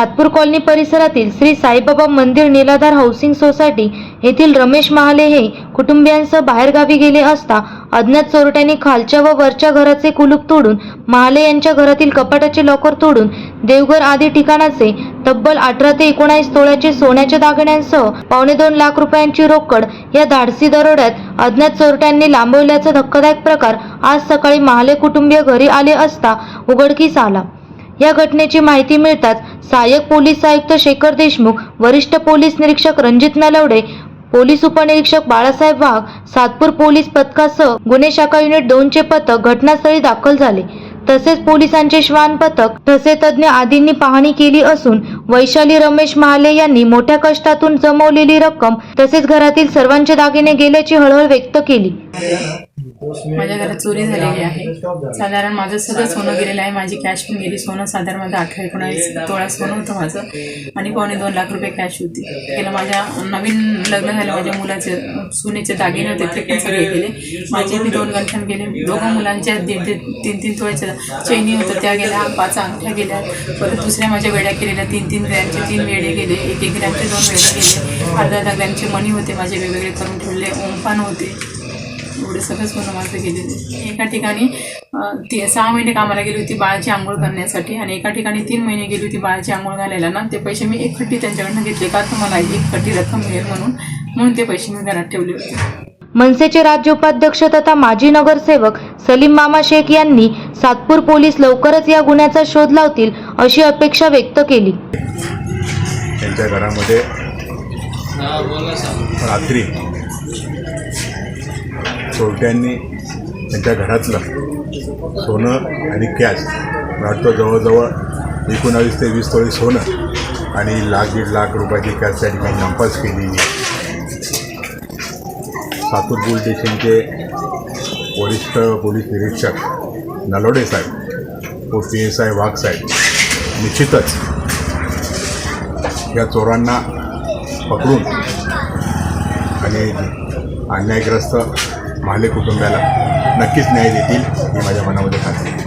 Satpur colony परिसरातील श्री साईबाबा मंदिर निलाधार housing society येथील रमेश महाले हे कुटुंबियांसह बाहेरगावी गेले असता अज्ञात चोरट्यांनी खालच्या व वरच्या घराचे कुलूप तोडून महाले यांच्या घरातील कपाटाचे लॉकर तोडून देवघर आदी ठिकाणाचे तब्बल अठरा ते एकोणास तोळ्याचे सोन्याच्या दागिन्यांसह पावणे दोन लाख रुपयांची रोकड या धाडसी दरोड्यात अज्ञात चोरट्यांनी लांबवल्याचा धक्कादायक प्रकार आज सकाळी महाले कुटुंबीय घरी आले असता उघडकीस आला. या घटनेची माहिती मिळताच सहाय्यक पोलीस आयुक्त शेखर देशमुख वरिष्ठ पोलीस निरीक्षक रणजित नलवडे पोलीस उपनिरीक्षक बाळासाहेब वाघ सातपूर पोलीस पथकासह गुन्हे शाखा युनिट दोनचे पथक घटनास्थळी दाखल झाले. तसेच पोलिसांचे श्वान पथक ठसे तज्ज्ञ आदींनी पाहणी केली असून वैशाली रमेश महाले यांनी मोठ्या कष्टातून जमवलेली रक्कम तसेच घरातील सर्वांचे दागिने गेल्याची हळहळ व्यक्त केली. माझ्या घरात चोरी झालेली आहे. साधारण माझं सगळं सोनं गेलेलं आहे. माझी कॅश पण गेली. सोनं साधारण माझं अठरा एकोणावीस तोळा सोनं होतं माझं. आणि पावणे दोन लाख रुपये कॅश होती. गेलं माझ्या नवीन लग्न झालं. माझ्या मुलाचे सुनेचे दागिने होते. ते पण सगळे गेले. माझे बी दोन गंठण गेले. दोघं मुलांच्या दीड तीन तीन तोळ्याच्या चैनी होतं त्या गेल्या. पाच अंगठ्या गेल्या. परत दुसऱ्या माझ्या वेड्या केलेल्या तीन तीन ग्रॅमचे तीन वेडे गेले. एक एक ग्रॅमचे दोन वेडे गेले. अर्धा अर्धा ग्रॅमचे मणी होते. माझे वेगवेगळे करून ठेवले. ओमपान होते. एवढे सगळं सोनं माझं गेलेले एका ठिकाणी ती सहा महिने कामाला गेली होती बाळाची आंघोळ करण्यासाठी आणि एका ठिकाणी तीन महिने गेली होती बाळाची आंघोळ घालायला ना ते पैसे मी एक खट्टी त्यांच्याकडनं घेतले का तर मला एक खट्टी रक्कम मिळेल म्हणून म्हणून ते पैसे मी घरात ठेवले होते. मनसेचे राज्य उपाध्यक्ष तथा माजी नगरसेवक सलीम मामा शेख यांनी सातपूर पोलीस लवकरच या गुन्ह्याचा शोध लावतील अशी अपेक्षा व्यक्त केली. त्यांच्या घरामध्ये रात्री चोरट्यांनी त्यांच्या घरातलं सोनं आणि कॅश मला वाटतं जवळजवळ एकोणावीस ते वीस तोळे सोनं आणि लाख दीड लाख रुपयाची कॅश त्या ठिकाणी नंपास केली. सातूर पोलीस स्टेशनचे वरिष्ठ पोलीस निरीक्षक नलोडे साहेब व पी एस आय वाघ साहेब निश्चितच या चोरांना पकडून आणि अन्यायग्रस्त महाले कुटुंबाला नक्कीच न्याय देतील ही माझ्या मनामध्ये खात्री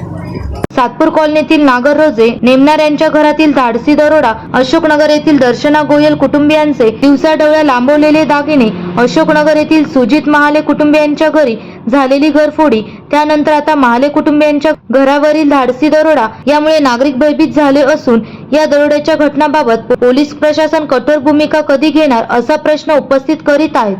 सातपूर कॉलनीतील नागर रोजे नेमणार यांच्या घरातील धाडसी दरोडा अशोकनगर येथील दर्शना गोयल कुटुंबियांचे दिवसाढवळ्या लांबवलेले दागिने अशोकनगर येथील सुजित महाले कुटुंबियांच्या घरी झालेली घरफोडी त्यानंतर आता महाले कुटुंबियांच्या घरावरील धाडसी दरोडा यामुळे नागरिक भयभीत झाले असून या दरोड्याच्या घटनाबाबत पोलीस प्रशासन कठोर भूमिका कधी घेणार असा प्रश्न उपस्थित करीत आहेत.